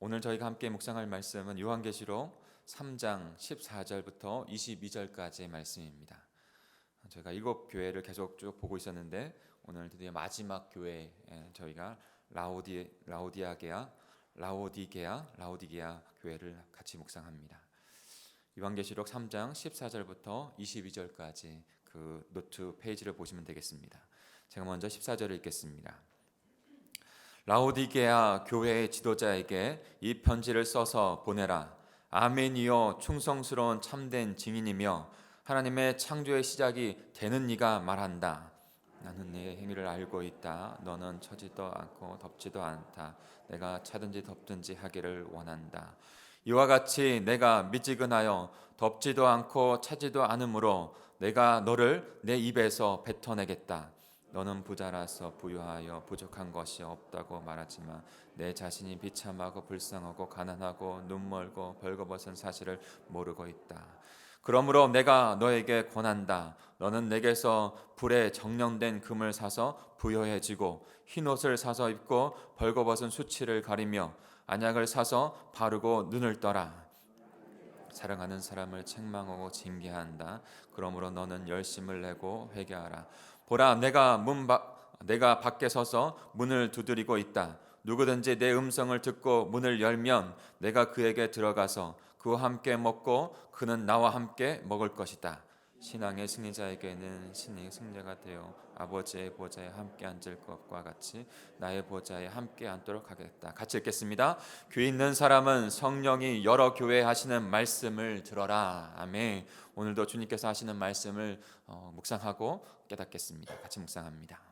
오늘 저희가 함께 묵상할 말씀은 요한계시록 3장 14절부터 22절까지의 말씀입니다. 저희가 일곱 교회를 계속 쭉 보고 있었는데 오늘 드디어 마지막 교회 저희가 라오디 라오디아게아 라오디게아 라오디게아 교회를 같이 묵상합니다. 요한계시록 3장 14절부터 22절까지 그 노트 페이지를 보시면 되겠습니다. 제가 먼저 14절을 읽겠습니다. 라오디게아 교회의 지도자에게 이 편지를 써서 보내라. 아멘이여 충성스러운 참된 증인이며 하나님의 창조의 시작이 되는 네가 말한다. 나는 네 행위를 알고 있다. 너는 처지도 않고 덥지도 않다. 내가 차든지 덥든지 하기를 원한다. 이와 같이 내가 미지근하여 덥지도 않고 차지도 않으므로 내가 너를 내 입에서 뱉어내겠다. 너는 부자라서 부유하여 부족한 것이 없다고 말하지만 내 자신이 비참하고 불쌍하고 가난하고 눈멀고 벌거벗은 사실을 모르고 있다. 그러므로 내가 너에게 권한다. 너는 내게서 불에 정령된 금을 사서 부여해지고 흰 옷을 사서 입고 벌거벗은 수치를 가리며 안약을 사서 바르고 눈을 떠라. 사랑하는 사람을 책망하고 징계한다. 그러므로 너는 열심을 내고 회개하라. 보라 내가 문 밖, 내가 밖에 서서 문을 두드리고 있다. 누구든지 내 음성을 듣고 문을 열면 내가 그에게 들어가서 그와 함께 먹고 그는 나와 함께 먹을 것이다. 신앙의 승리자에게는 신이 승자가 되어 아버지의 보좌에 함께 앉을 것과 같이 나의 보좌에 함께 앉도록 하겠다. 같이 읽겠습니다. 귀 있는 사람은 성령이 여러 교회 하시는 말씀을 들어라. 아멘. 오늘도 주님께서 하시는 말씀을 어, 묵상하고 깨닫겠습니다. 같이 묵상합니다.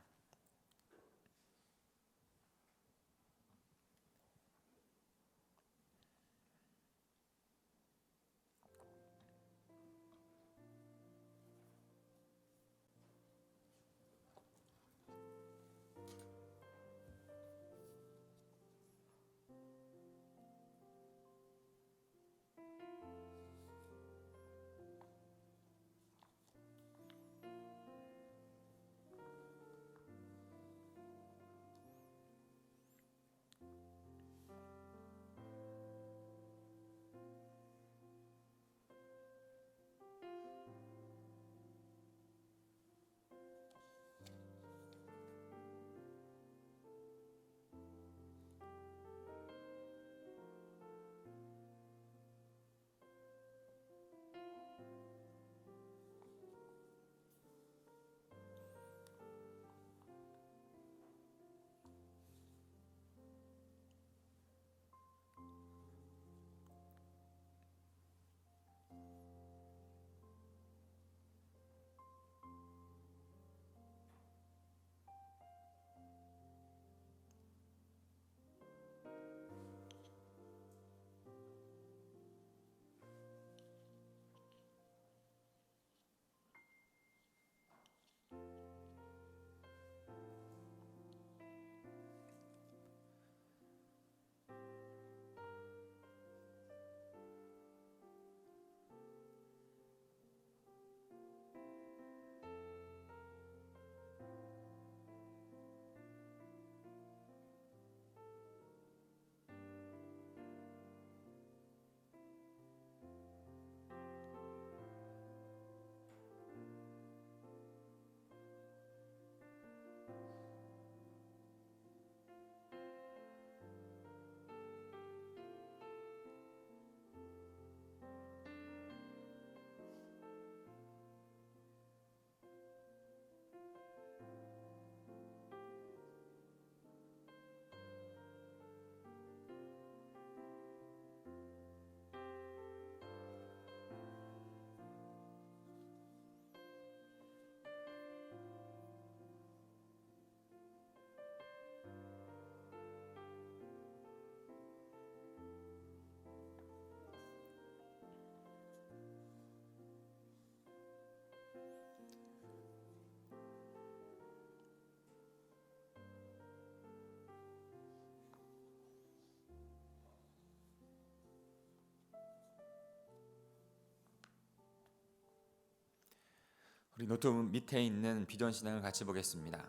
우리 노트 밑에 있는 비전 신앙을 같이 보겠습니다.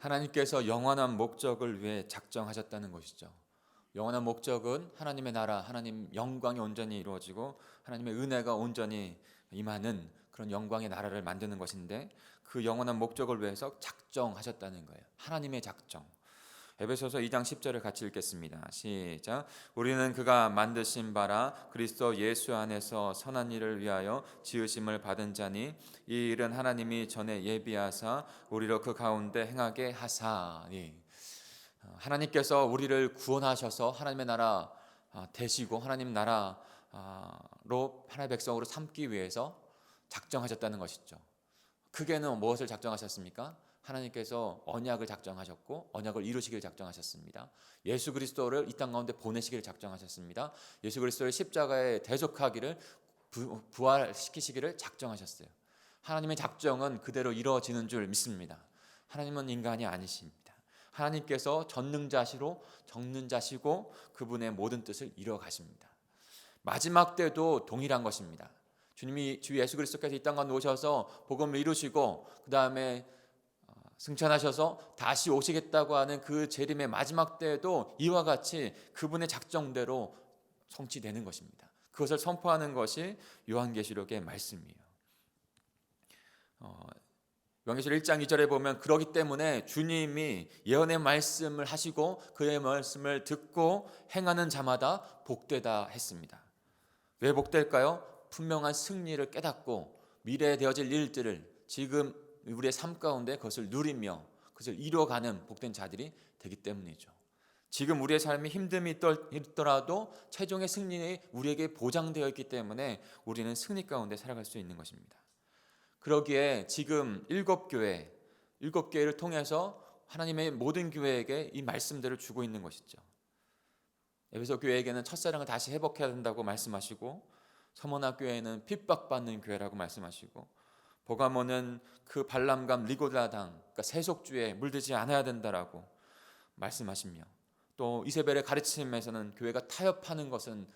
하나님께서 영원한 목적을 위해 작정하셨다는 것이죠. 영원한 목적은 하나님의 나라, 하나님 영광이 온전히 이루어지고 하나님의 은혜가 온전히 임하는 그런 영광의 나라를 만드는 것인데 그 영원한 목적을 위해서 작정하셨다는 거예요. 하나님의 작정. 에베소서 2장 10절을 같이 읽겠습니다. 시작. 우리는 그가 만드신 바라 그리스도 예수 안에서 선한 일을 위하여 지으심을 받은 자니 이 일은 하나님이 전에 예비하사 우리로 그 가운데 행하게 하사니 어, 하나님께서 우리를 구원하셔서 하나님의 나라 아, 되시고 하나님 나라로 하나님의 백성으로 삼기 위해서 작정하셨다는 것이죠. 크게는 무엇을 작정하셨습니까? 하나님께서 언약을 작정하셨고 언약을 이루시길 작정하셨습니다. 예수 그리스도를 이 땅 가운데 보내시기를 작정하셨습니다. 예수 그리스도를 십자가에 대속하기를 부, 부활시키시기를 작정하셨어요. 하나님의 작정은 그대로 이루어지는 줄 믿습니다. 하나님은 인간이 아니십니다. 하나님께서 전능자시로 정능자시고 그분의 모든 뜻을 이루어 가십니다. 마지막 때도 동일한 것입니다. 주님이 주 예수 그리스도께서 이 땅 가운데 오셔서 복음을 이루시고 그 다음에 승천하셔서 다시 오시겠다고 하는 그 재림의 마지막 때에도 이와 같이 그분의 작정대로 성취되는 것입니다. 그것을 선포하는 것이 요한계시록의 말씀이에요. 어, 요한계시록 1장 2절에 보면 그러기 때문에 주님이 예언의 말씀을 하시고 그의 말씀을 듣고 행하는 자마다 복되다 했습니다. 왜 복될까요? 분명한 승리를 깨닫고 미래에 되어질 일들을 지금 우리의 삶 가운데 그것을 누리며 그것을 이루어가는 복된 자들이 되기 때문이죠. 지금 우리의 삶이 힘듦이 있더라도 최종의 승리는 우리에게 보장되어 있기 때문에 우리는 승리 가운데 살아갈 수 있는 것입니다. 그러기에 지금 일곱 교회, 일곱 교회를 통해서 하나님의 모든 교회에게 이 말씀들을 주고 있는 것이죠. 에베소 교회에게는 첫사랑을 다시 회복해야 된다고 말씀하시고 서머나 교회는 핍박받는 교회라고 말씀하시고 보가모는 그 발람감 리고다당 그러니까 세속주에 물들지 않아야 된다라고 말씀하시며 또 이세벨의 가르침에서는 교회가 타협하는 것은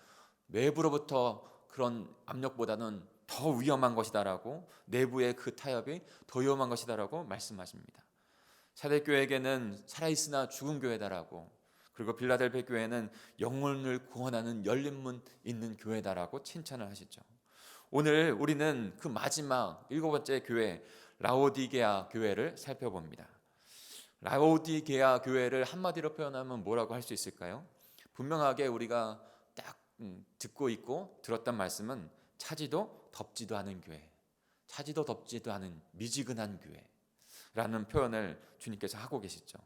외부로부터 그런 압력보다는 더 위험한 것이다라고 내부의 그 타협이 더 위험한 것이다라고 말씀하십니다. 사대교회에게는 살아있으나 죽은 교회다라고 그리고 빌라델베 교회는 영혼을 구원하는 열린 문 있는 교회다라고 칭찬을 하시죠. 오늘 우리는 그 마지막 일곱 번째 교회 라오디게아 교회를 살펴봅니다. 라오디게아 교회를 한마디로 표현하면 뭐라고 할 수 있을까요? 분명하게 우리가 딱 음, 듣고 있고 들었던 말씀은 차지도 덥지도 않은 교회, 차지도 덥지도 않은 미지근한 교회라는 표현을 주님께서 하고 계시죠.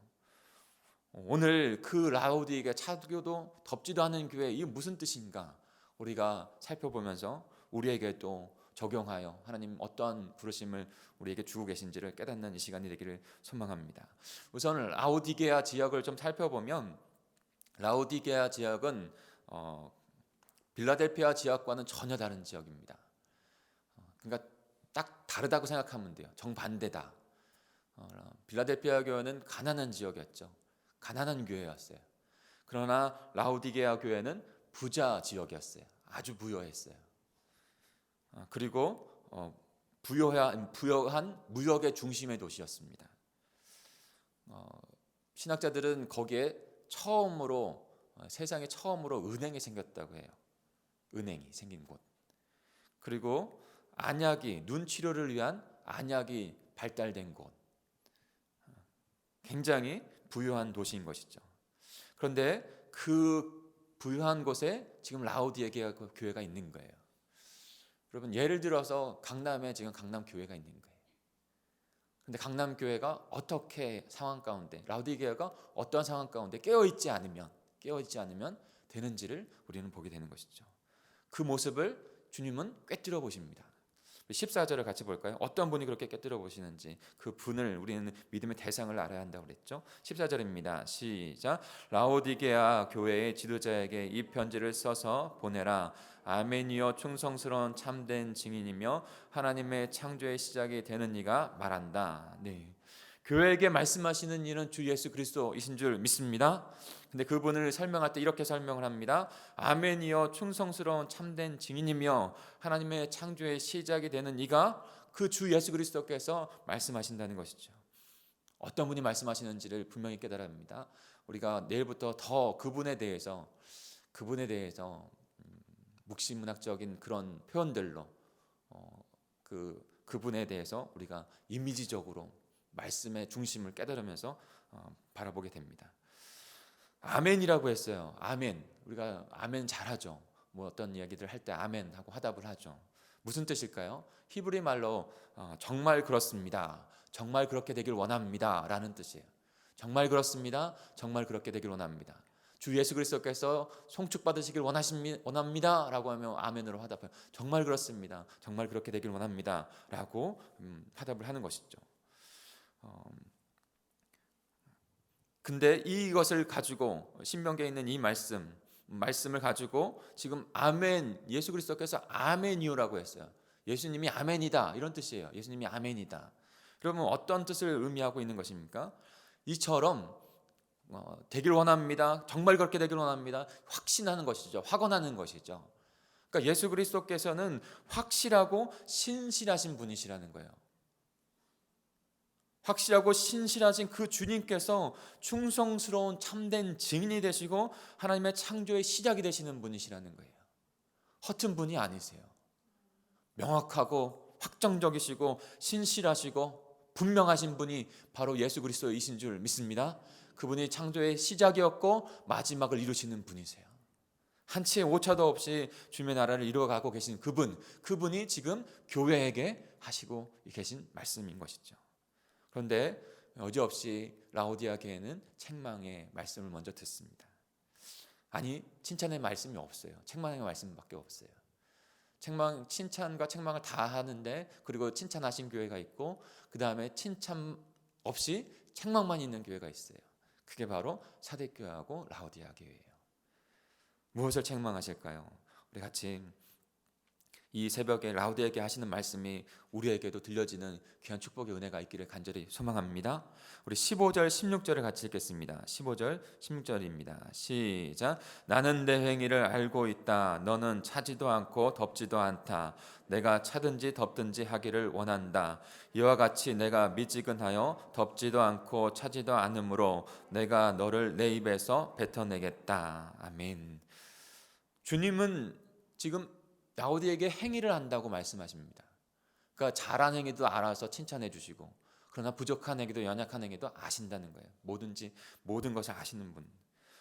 오늘 그 라오디게아 차지도 덥지도 않은 교회 이 무슨 뜻인가 우리가 살펴보면서 우리에게 또 적용하여 하나님 어떠한 부르심을 우리에게 주고 계신지를 깨닫는 이 시간이 되기를 소망합니다. 우선 라오디게아 지역을 좀 살펴보면 라오디게아 지역은 어, 빌라델피아 지역과는 전혀 다른 지역입니다. 어, 그러니까 딱 다르다고 생각하면 돼요. 정반대다. 어, 빌라델피아 교회는 가난한 지역이었죠. 가난한 교회였어요. 그러나 라오디게아 교회는 부자 지역이었어요. 아주 부여했어요. 어, 그리고 어, 부여한, 부여한 무역의 중심의 도시였습니다. 어, 신학자들은 거기에 처음으로 세상에 처음으로 은행이 생겼다고 해요. 은행이 생긴 곳. 그리고 안약이 눈 치료를 위한 안약이 발달된 곳. 굉장히 부유한 도시인 것이죠. 그런데 그 부유한 곳에 지금 라우디에게 교회가 있는 거예요. 여러분 예를 들어서 강남에 지금 강남 교회가 있는 거예요. 근데 강남 교회가 어떻게 상황 가운데 라우디게아가 어떠한 상황 가운데 깨어 있지 않으면 깨어 있지 않으면 되는지를 우리는 보게 되는 것이죠. 그 모습을 주님은 꿰뚫어 보십니다. 14절을 같이 볼까요? 어떤 분이 그렇게 깨뜨려 보시는지 그 분을 우리는 믿음의 대상을 알아야 한다고 그랬죠. 14절입니다. 시작. 라오디게아 교회의 지도자에게 이 편지를 써서 보내라. 아멘이여 충성스러운 참된 증인이며 하나님의 창조의 시작이 되는 이가 말한다. 네. 교회에게 말씀하시는 이는 주 예수 그리스도이신 줄 믿습니다. 근데 그분을 설명할 때 이렇게 설명을 합니다. 아멘이여 충성스러운 참된 증인이며 하나님의 창조의 시작이 되는 이가 그 주 예수 그리스도께서 말씀하신다는 것이죠. 어떤 분이 말씀하시는지를 분명히 깨달아야 합니다. 우리가 내일부터 더 그분에 대해서 그분에 대해서 음, 묵시문학적인 그런 표현들로 어, 그 그분에 대해서 우리가 이미지적으로 말씀의 중심을 깨달으면서 어, 바라보게 됩니다. 아멘이라고 했어요. 아멘. 우리가 아멘 잘하죠. 뭐 어떤 이야기들 할 때 아멘 하고 화답을 하죠. 무슨 뜻일까요? 히브리 말로 어, 정말 그렇습니다. 정말 그렇게 되길 원합니다라는 뜻이에요. 정말 그렇습니다. 정말 그렇게 되길 원합니다. 주 예수 그리스도께서 송축 받으시길 원합니다 라고 하면 아멘으로 화답해요. 정말 그렇습니다. 정말 그렇게 되길 원합니다 라고 음, 화답을 하는 것이죠. 어, 근데 이것을 가지고 신명계에 있는 이 말씀 말씀을 가지고 지금 아멘 예수 그리스도께서 아멘이요라고 했어요. 예수님이 아멘이다 이런 뜻이에요. 예수님이 아멘이다. 그러면 어떤 뜻을 의미하고 있는 것입니까? 이처럼 어, 되길 원합니다. 정말 그렇게 되길 원합니다. 확신하는 것이죠. 확언하는 것이죠. 그러니까 예수 그리스도께서는 확실하고 신실하신 분이시라는 거예요. 확실하고 신실하신 그 주님께서 충성스러운 참된 증인이 되시고 하나님의 창조의 시작이 되시는 분이시라는 거예요. 허튼 분이 아니세요. 명확하고 확정적이시고 신실하시고 분명하신 분이 바로 예수 그리스도이신 줄 믿습니다. 그분이 창조의 시작이었고 마지막을 이루시는 분이세요. 한치의 오차도 없이 주님의 나라를 이루어가고 계신 그분, 그분이 지금 교회에게 하시고 계신 말씀인 것이죠. 그런데 어지없이 라오디아 교회는 책망의 말씀을 먼저 듣습니다. 아니 칭찬의 말씀이 없어요. 책망의 말씀밖에 없어요. 책망 칭찬과 책망을 다 하는데 그리고 칭찬하신 교회가 있고 그 다음에 칭찬 없이 책망만 있는 교회가 있어요. 그게 바로 사대교회하고 라오디아 교회예요. 무엇을 책망하실까요? 우리 같이 이 새벽에 라우드에게 하시는 말씀이 우리에게도 들려지는 귀한 축복의 은혜가 있기를 간절히 소망합니다. 우리 15절 16절을 같이 읽겠습니다. 15절 16절입니다. 시작. 나는 내 행위를 알고 있다. 너는 차지도 않고 덥지도 않다. 내가 차든지 덥든지 하기를 원한다. 이와 같이 내가 미지근하여 덥지도 않고 차지도 않으므로 내가 너를 내 입에서 뱉어내겠다. 아멘. 주님은 지금 다우디에게 행위를 한다고 말씀하십니다. 그러니까 잘한 행위도 알아서 칭찬해 주시고 그러나 부족한 행위도 연약한 행위도 아신다는 거예요. 뭐든지 모든 것을 아시는 분.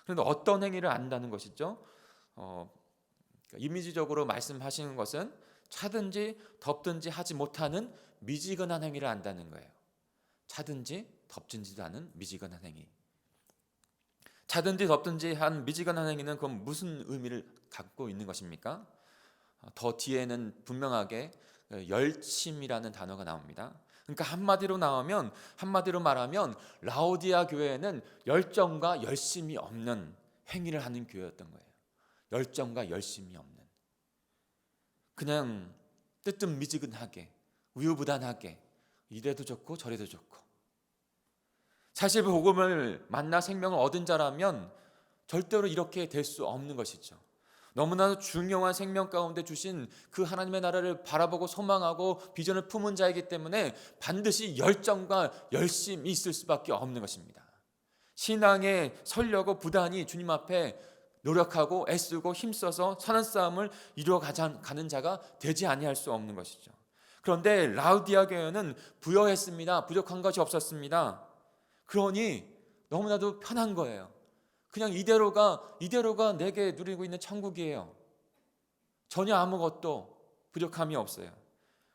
그런데 어떤 행위를 안다는 것이죠? 어, 그러니까 이미지적으로 말씀하시는 것은 차든지 덥든지 하지 못하는 미지근한 행위를 안다는 거예요. 차든지 덥든지도 않은 미지근한 행위. 차든지 덥든지 한 미지근한 행위는 그건 무슨 의미를 갖고 있는 것입니까? 더 뒤에는 분명하게 열심이라는 단어가 나옵니다. 그러니까 한마디로 나오면 한마디로 말하면 라오디아 교회는 열정과 열심이 없는 행위를 하는 교회였던 거예요. 열정과 열심이 없는 그냥 뜨뜻 미지근하게 우유부단하게 이래도 좋고 저래도 좋고 사실 복음을 만나 생명을 얻은 자라면 절대로 이렇게 될 수 없는 것이죠. 너무나도 중요한 생명 가운데 주신 그 하나님의 나라를 바라보고 소망하고 비전을 품은 자이기 때문에 반드시 열정과 열심이 있을 수밖에 없는 것입니다. 신앙에 설려고 부단히 주님 앞에 노력하고 애쓰고 힘써서 선한 싸움을 이루어 가는 자가 되지 아니할 수 없는 것이죠. 그런데 라우디아 교회는 부여했습니다. 부족한 것이 없었습니다. 그러니 너무나도 편한 거예요. 그냥 이대로가 이대로가 내게 누리고 있는 천국이에요. 전혀 아무것도 부족함이 없어요.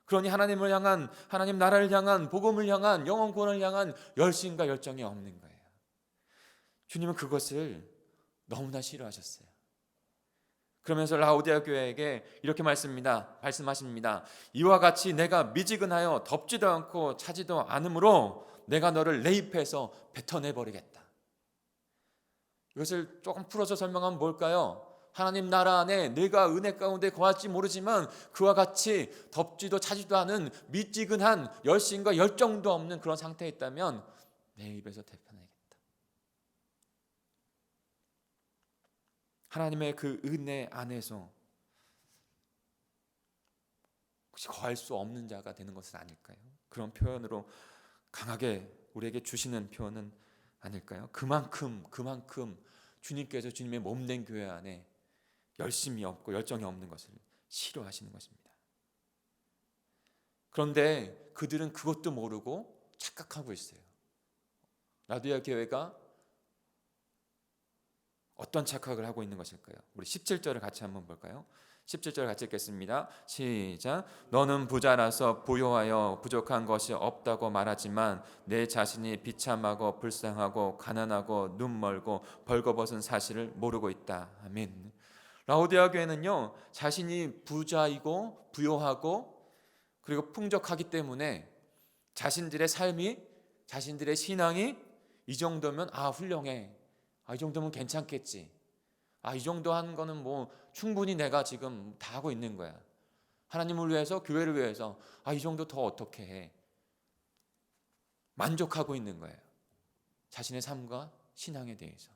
그러니 하나님을 향한 하나님 나라를 향한 복음을 향한 영원 구원을 향한 열심과 열정이 없는 거예요. 주님은 그것을 너무나 싫어하셨어요. 그러면서 라오디아 교회에게 이렇게 말씀입니다. 말씀하십니다. 이와 같이 내가 미지근하여 덥지도 않고 차지도 않으므로 내가 너를 내 입에서 뱉어내 버리겠다. 이것을 조금 풀어서 설명하면 뭘까요? 하나님 나라 안에 내가 은혜 가운데 거할지 모르지만 그와 같이 덥지도 차지도 않은 미지근한 열심과 열정도 없는 그런 상태에 있다면 내 입에서 대표내겠다. 하나님의 그 은혜 안에서 혹시 거할 수 없는 자가 되는 것은 아닐까요? 그런 표현으로 강하게 우리에게 주시는 표현은 아닐까요? 그만큼 그만큼 주님께서 주님의 몸 된 교회 안에 열심이 없고 열정이 없는 것을 싫어하시는 것입니다. 그런데 그들은 그것도 모르고 착각하고 있어요. 라디아 교회가 어떤 착각을 하고 있는 것일까요? 우리 17절을 같이 한번 볼까요? 17절 같이 읽겠습니다. 시작. 너는 부자라서 부요하여 부족한 것이 없다고 말하지만 내 자신이 비참하고 불쌍하고 가난하고 눈 멀고 벌거벗은 사실을 모르고 있다. 아멘. 라오디아 교회는요. 자신이 부자이고 부요하고 그리고 풍족하기 때문에 자신들의 삶이 자신들의 신앙이 이 정도면 아 훌륭해. 아 이 정도면 괜찮겠지. 아, 이 정도 한 거는 뭐 충분히 내가 지금 다 하고 있는 거야. 하나님을 위해서, 교회를 위해서, 아, 이 정도 더 어떻게 해. 만족하고 있는 거예요. 자신의 삶과 신앙에 대해서.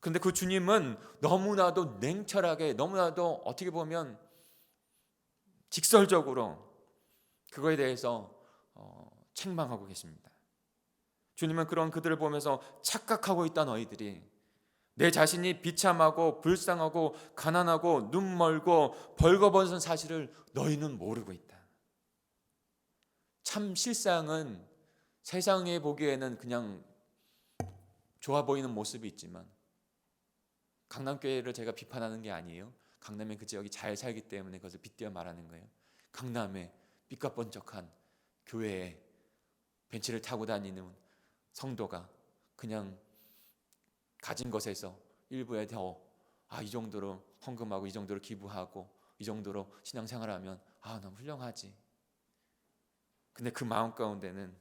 근데 그 주님은 너무나도 냉철하게, 너무나도 어떻게 보면 직설적으로 그거에 대해서 어, 책망하고 계십니다. 주님은 그런 그들을 보면서 착각하고 있다 너희들이 내 자신이 비참하고 불쌍하고 가난하고 눈 멀고 벌거벗은 사실을 너희는 모르고 있다. 참 실상은 세상에 보기에는 그냥 좋아 보이는 모습이 있지만 강남교회를 제가 비판하는 게 아니에요. 강남의 그 지역이 잘 살기 때문에 그것을 빗대어 말하는 거예요. 강남에 삐까번쩍한 교회에 벤치를 타고 다니는 성도가 그냥 가진 것에서 일부에 더 아, 이 정도로 헌금하고 이 정도로 기부하고 이 정도로 신앙생활하면 아, 너무 훌륭하지. 근데 그 마음 가운데는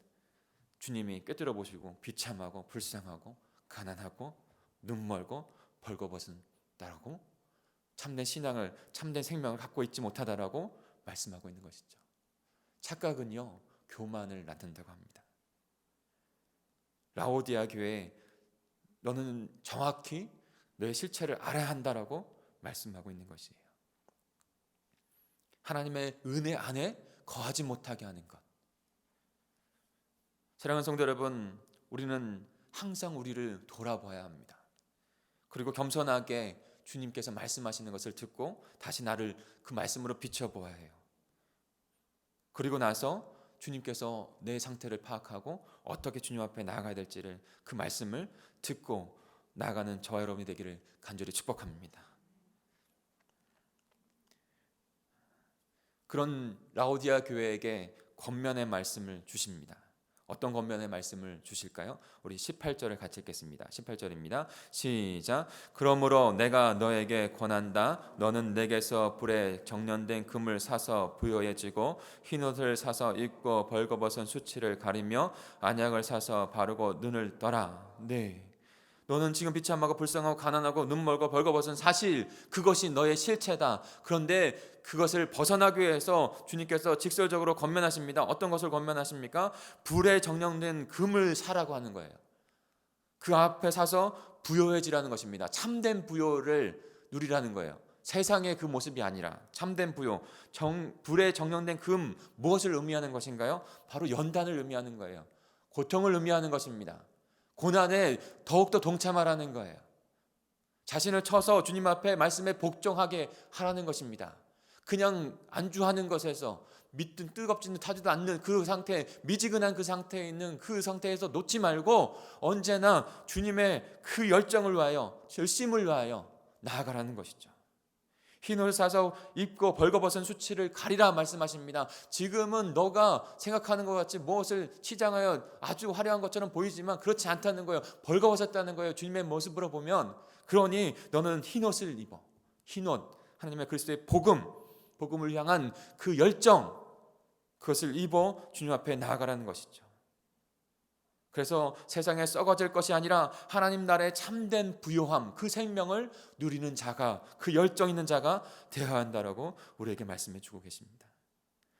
주님이 꿰뚫어 보시고 비참하고 불쌍하고 가난하고 눈멀고 벌거벗은 나라고 참된 신앙을 참된 생명을 갖고 있지 못하다라고 말씀하고 있는 것이죠. 착각은요 교만을 낳는다고 합니다. 라오디아 교회 너는 정확히 너의 실체를 알아야 한다라고 말씀하고 있는 것이에요. 하나님의 은혜 안에 거하지 못하게 하는 것. 사랑하는 성도 여러분, 우리는 항상 우리를 돌아봐야 합니다. 그리고 겸손하게 주님께서 말씀하시는 것을 듣고 다시 나를 그 말씀으로 비춰보아야 해요. 그리고 나서 주님께서 내 상태를 파악하고 어떻게 주님 앞에 나아가야 될지를 그 말씀을 듣고 나아가는 저와 여러분이 되기를 간절히 축복합니다. 그런 라오디아 교회에게 권면의 말씀을 주십니다. 어떤 권면의 말씀을 주실까요? 우리 18절을 같이 읽겠습니다. 18절입니다. 시작. 그러므로 내가 너에게 권한다. 너는 내게서 불에 정련된 금을 사서 부여해 지고 흰 옷을 사서 입고 벌거벗은 수치를 가리며 안약을 사서 바르고 눈을 떠라. 네. 너는 지금 비참하고 불쌍하고 가난하고 눈 멀고 벌거벗은 사실 그것이 너의 실체다. 그런데 그것을 벗어나기 위해서 주님께서 직설적으로 권면하십니다. 어떤 것을 권면하십니까? 불에 정령된 금을 사라고 하는 거예요. 그 앞에 사서 부요해지라는 것입니다. 참된 부요를 누리라는 거예요. 세상의 그 모습이 아니라 참된 부요, 정, 불에 정령된 금 무엇을 의미하는 것인가요? 바로 연단을 의미하는 거예요. 고통을 의미하는 것입니다. 고난에 더욱더 동참하라는 거예요. 자신을 쳐서 주님 앞에 말씀에 복종하게 하라는 것입니다. 그냥 안주하는 것에서 믿든 뜨겁지는 타지도 않는 그 상태, 미지근한 그 상태에 있는 그 상태에서 놓지 말고 언제나 주님의 그 열정을 위하여, 열심을 위하여 나아가라는 것이죠. 흰옷 사서 입고 벌거벗은 수치를 가리라 말씀하십니다. 지금은 너가 생각하는 것 같이 무엇을 치장하여 아주 화려한 것처럼 보이지만 그렇지 않다는 거예요. 벌거벗었다는 거예요. 주님의 모습으로 보면 그러니 너는 흰옷을 입어. 흰옷 하나님의 그리스도의 복음, 복음을 향한 그 열정 그것을 입어 주님 앞에 나아가라는 것이죠. 그래서 세상에 썩어질 것이 아니라 하나님 나라의 참된 부요함, 그 생명을 누리는 자가, 그 열정 있는 자가 되어야 한다라고 우리에게 말씀해 주고 계십니다.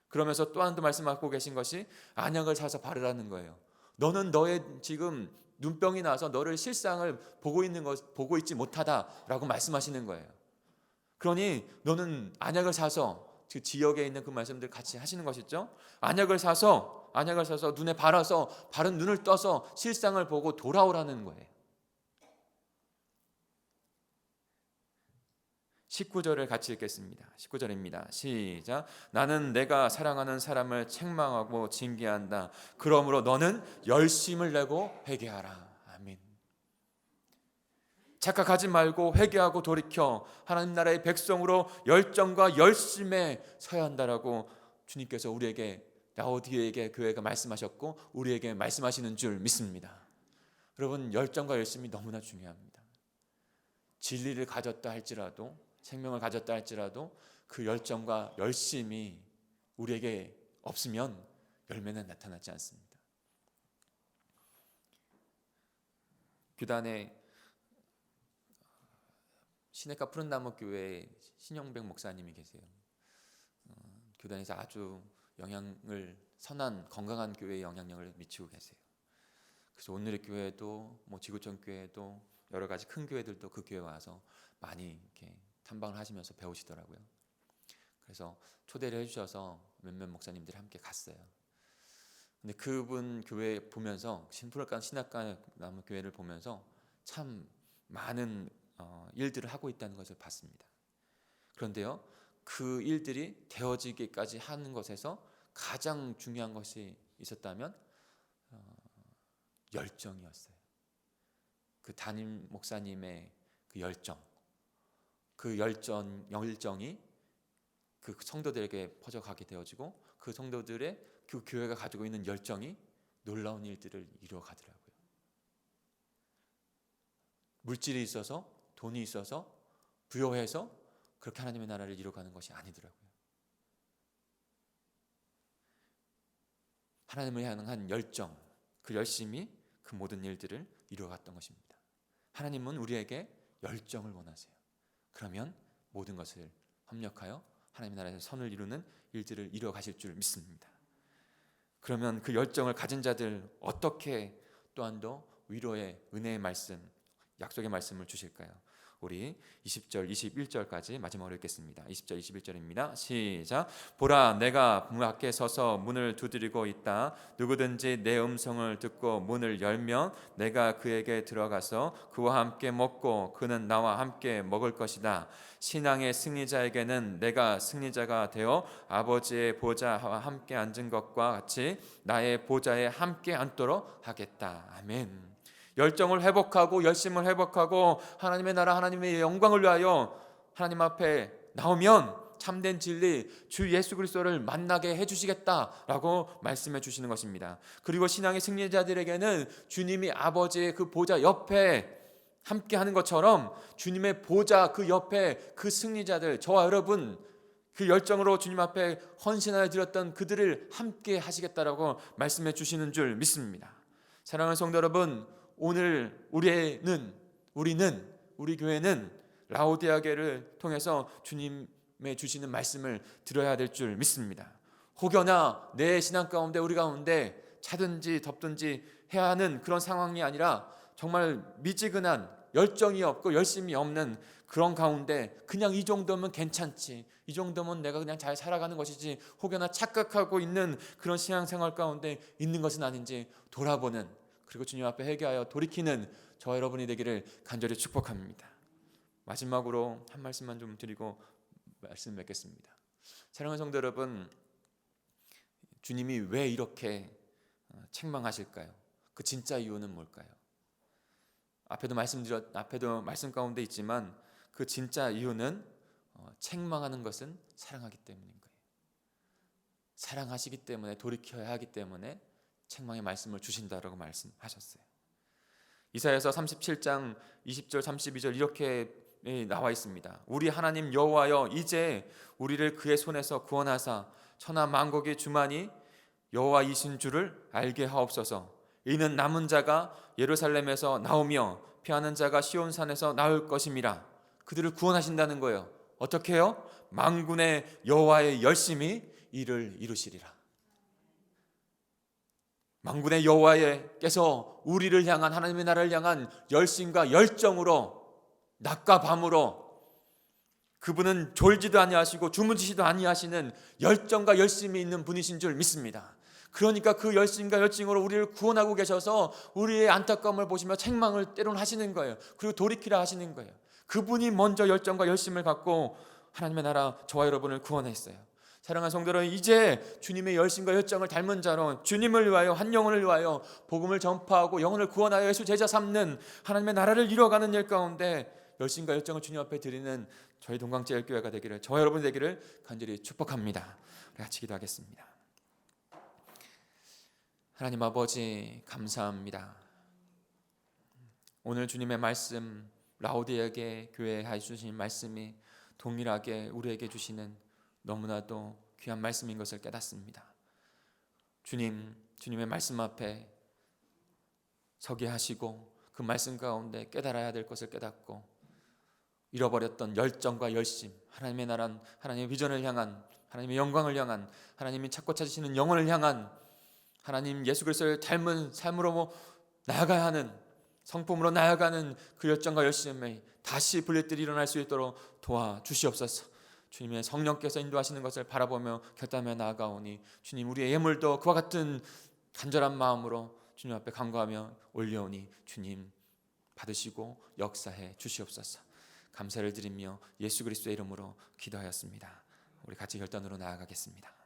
그러면서 또한번 말씀하고 계신 것이 안약을 사서 바르라는 거예요. 너는 너의 지금 눈병이 나서 너를 실상을 보고 있는 것 보고 있지 못하다라고 말씀하시는 거예요. 그러니 너는 안약을 사서 그 지역에 있는 그 말씀들 같이 하시는 것이죠. 안약을 사서 안약을 써서 눈에 바라서 바른 눈을 떠서 실상을 보고 돌아오라는 거예요. 19절을 같이 읽겠습니다. 19절입니다. 시작. 나는 내가 사랑하는 사람을 책망하고 징계한다. 그러므로 너는 열심을 내고 회개하라. 착각하지 말고 회개하고 돌이켜 하나님 나라의 백성으로 열정과 열심에 서야 한다라고 주님께서 우리에게 라오디에게 교회가 말씀하셨고 우리에게 말씀하시는 줄 믿습니다. 여러분 열정과 열심이 너무나 중요합니다. 진리를 가졌다 할지라도 생명을 가졌다 할지라도 그 열정과 열심이 우리에게 없으면 열매는 나타나지 않습니다. 교단에 시내가 푸른나무 교회 신영백 목사님이 계세요. 어, 교단에서 아주 영향을 선한 건강한 교회에 영향력을 미치고 계세요. 그래서 오늘의 교회도 뭐 지구촌 교회도 여러 가지 큰 교회들도 그 교회 와서 많이 이렇게 탐방을 하시면서 배우시더라고요. 그래서 초대를 해주셔서 몇몇 목사님들이 함께 갔어요. 근데 그분 교회 보면서 신부랄간 신학관 나무 교회를 보면서 참 많은 어, 일들을 하고 있다는 것을 봤습니다. 그런데요, 그 일들이 되어지기까지 하는 것에서 가장 중요한 것이 있었다면 어, 열정이었어요. 그 담임 목사님의 그 열정, 그 열정, 열정이 그 성도들에게 퍼져가게 되어지고 그 성도들의 그 교회가 가지고 있는 열정이 놀라운 일들을 이루어가더라고요. 물질이 있어서 돈이 있어서 부여해서 그렇게 하나님의 나라를 이루어가는 것이 아니더라고요. 하나님을 향한 열정, 그 열심이 그 모든 일들을 이루어갔던 것입니다. 하나님은 우리에게 열정을 원하세요. 그러면 모든 것을 협력하여 하나님의 나라에서 선을 이루는 일들을 이루어 가실 줄 믿습니다. 그러면 그 열정을 가진 자들 어떻게 또한 더 위로의 은혜의 말씀, 약속의 말씀을 주실까요? 우리 20절, 21절까지 마지막으로 읽겠습니다. 20절, 21절입니다. 시작. 보라, 내가 문 밖에 서서 문을 두드리고 있다. 누구든지 내 음성을 듣고 문을 열면 내가 그에게 들어가서 그와 함께 먹고 그는 나와 함께 먹을 것이다. 신앙의 승리자에게는 내가 승리자가 되어 아버지의 보좌와 함께 앉은 것과 같이 나의 보좌에 함께 앉도록 하겠다. 아멘. 열정을 회복하고 열심을 회복하고 하나님의 나라 하나님의 영광을 위하여 하나님 앞에 나오면 참된 진리 주 예수 그리스도를 만나게 해 주시겠다라고 말씀해 주시는 것입니다. 그리고 신앙의 승리자들에게는 주님이 아버지의 그 보좌 옆에 함께 하는 것처럼 주님의 보좌 그 옆에 그 승리자들 저와 여러분 그 열정으로 주님 앞에 헌신하여 드렸던 그들을 함께 하시겠다라고 말씀해 주시는 줄 믿습니다. 사랑하는 성도 여러분, 오늘 우리는 우리는 우리 교회는 라오디아계를 통해서 주님의 주시는 말씀을 들어야 될 줄 믿습니다. 혹여나 내 신앙 가운데 우리 가운데 차든지 덥든지 해야 하는 그런 상황이 아니라 정말 미지근한 열정이 없고 열심이 없는 그런 가운데 그냥 이 정도면 괜찮지. 이 정도면 내가 그냥 잘 살아가는 것이지. 혹여나 착각하고 있는 그런 신앙생활 가운데 있는 것은 아닌지 돌아보는 그리고 주님 앞에 회개하여 돌이키는 저와 여러분이 되기를 간절히 축복합니다. 마지막으로 한 말씀만 좀 드리고 말씀 맺겠습니다. 사랑하는 성도 여러분, 주님이 왜 이렇게 어, 책망하실까요? 그 진짜 이유는 뭘까요? 앞에도 말씀드렸 앞에도 말씀 가운데 있지만 그 진짜 이유는 어, 책망하는 것은 사랑하기 때문인 거예요. 사랑하시기 때문에 돌이켜야 하기 때문에 책망의 말씀을 주신다라고 말씀하셨어요. 이사야서 37장 20절 32절 이렇게 나와 있습니다. 우리 하나님 여호와여 이제 우리를 그의 손에서 구원하사 천하 만국의 주만이 여호와이신 줄을 알게 하옵소서. 이는 남은 자가 예루살렘에서 나오며 피하는 자가 시온 산에서 나올 것임이라. 그들을 구원하신다는 거예요. 어떻게 해요? 만군의 여호와의 열심히 이를 이루시리라. 망군의 여호와께서 우리를 향한 하나님의 나라를 향한 열심과 열정으로 낮과 밤으로 그분은 졸지도 아니하시고 주무시지도 아니하시는 열정과 열심이 있는 분이신 줄 믿습니다. 그러니까 그 열심과 열정으로 우리를 구원하고 계셔서 우리의 안타까움을 보시며 책망을 때론 하시는 거예요. 그리고 돌이키라 하시는 거예요. 그분이 먼저 열정과 열심을 갖고 하나님의 나라 저와 여러분을 구원했어요. 사랑하는 성도는 이제 주님의 열심과 열정을 닮은 자로 주님을 위하여 한 영혼을 위하여 복음을 전파하고 영혼을 구원하여 예수 제자 삼는 하나님의 나라를 이뤄가는 일 가운데 열심과 열정을 주님 앞에 드리는 저희 동광제일교회가 되기를 저와 여러분 되기를 간절히 축복합니다. 같이 기도하겠습니다. 하나님 아버지 감사합니다. 오늘 주님의 말씀 라우디에게 교회에 해주신 말씀이 동일하게 우리에게 주시는 너무나도 귀한 말씀인 것을 깨닫습니다. 주님, 주님의 말씀 앞에 서게 하시고 그 말씀 가운데 깨달아야 될 것을 깨닫고 잃어버렸던 열정과 열심, 하나님의 나라, 하나님의 비전을 향한 하나님의 영광을 향한 하나님이 찾고 찾으시는 영혼을 향한 하나님 예수 그리스도를 닮은 삶으로 나아가야 하는 성품으로 나아가는 그 열정과 열심에 다시 분리들이 일어날 수 있도록 도와 주시옵소서. 주님의 성령께서 인도하시는 것을 바라보며 곁담에 나아가오니 주님 우리의 예물도 그와 같은 간절한 마음으로 주님 앞에 간구하며 올려오니 주님 받으시고 역사해 주시옵소서. 감사를 드리며 예수 그리스도의 이름으로 기도하였습니다. 우리 같이 결단으로 나아가겠습니다.